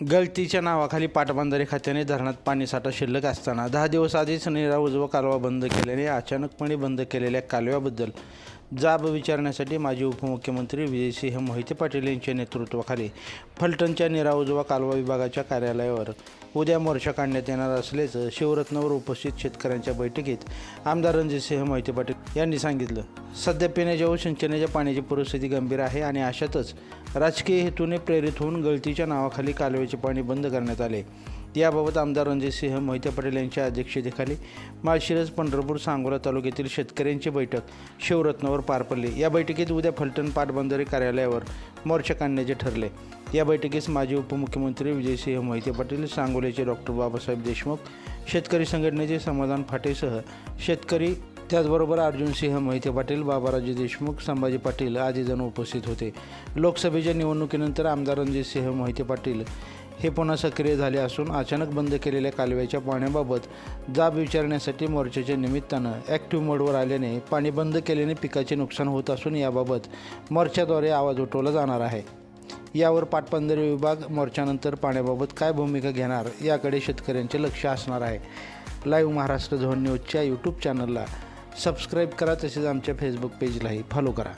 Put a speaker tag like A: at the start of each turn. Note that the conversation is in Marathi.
A: गळतीच्या नावाखाली पाटबंधारे खात्याने धरणात पाणीसाठा शिल्लक असताना दहा दिवस आधीच निरा उजवा कालवा बंद केल्याने अचानकपणे बंद केलेल्या कालव्याबद्दल जाब विचारण्यासाठी माजी उपमुख्यमंत्री विजयसिंह मोहिते पाटील यांच्या नेतृत्वाखाली फलटणच्या निरा उजवा कालवा विभागाच्या कार्यालयावर उद्या मोर्चा काढण्यात येणार असल्याचं शिवरत्नावर उपस्थित शेतकऱ्यांच्या बैठकीत आमदार रणजितसिंह मोहिते पाटील यांनी सांगितलं. सध्या पिण्याच्या व सिंचनाच्या पाण्याची परिस्थिती गंभीर आहे आणि अशातच राजकीय हेतूने प्रेरित होऊन गळतीच्या नावाखाली कालव्याचे पाणी बंद करण्यात आले. याबाबत आमदार रणजितसिंह मोहिते पाटील यांच्या अध्यक्षतेखाली माळशिरस पंढरपूर सांगोला तालुक्यातील शेतकऱ्यांची बैठक शिवरत्नावर पार पडली. या बैठकीत उद्या फलटण पाटबंधारे कार्यालयावर मोर्चा काढण्याचे ठरले. या बैठकीस माजी उपमुख्यमंत्री विजयसिंह मोहिते पाटील सांगोल्याचे डॉक्टर बाबासाहेब देशमुख शेतकरी संघटनेचे समाधान फाटेसह शेतकरी त्याचबरोबर अर्जुनसिंह मोहिते पाटील बाबाराजे देशमुख संभाजी पाटील आदी जण उपस्थित होते. लोकसभेच्या निवडणुकीनंतर आमदार रणजितसिंह मोहिते पाटील हे पुन्हा सक्रिय झाले असून अचानक बंद केलेल्या कालव्याच्या पाण्याबाबत जाब विचारण्यासाठी मोर्चाच्या निमित्तानं ॲक्टिव्ह मोडवर आल्याने पाणी बंद केल्याने पिकाचे नुकसान होत असून याबाबत मोर्चाद्वारे आवाज उठवला जाणार आहे. यावर पाटबंधारे विभाग मोर्चानंतर पाण्याबाबत काय भूमिका घेणार याकडे शेतकऱ्यांचे लक्ष असणार आहे. लाईव्ह महाराष्ट्र झोन न्यूजच्या यूट्यूब चॅनलला सबस्क्राईब करा तसेच आमच्या फेसबुक पेजलाही फॉलो करा.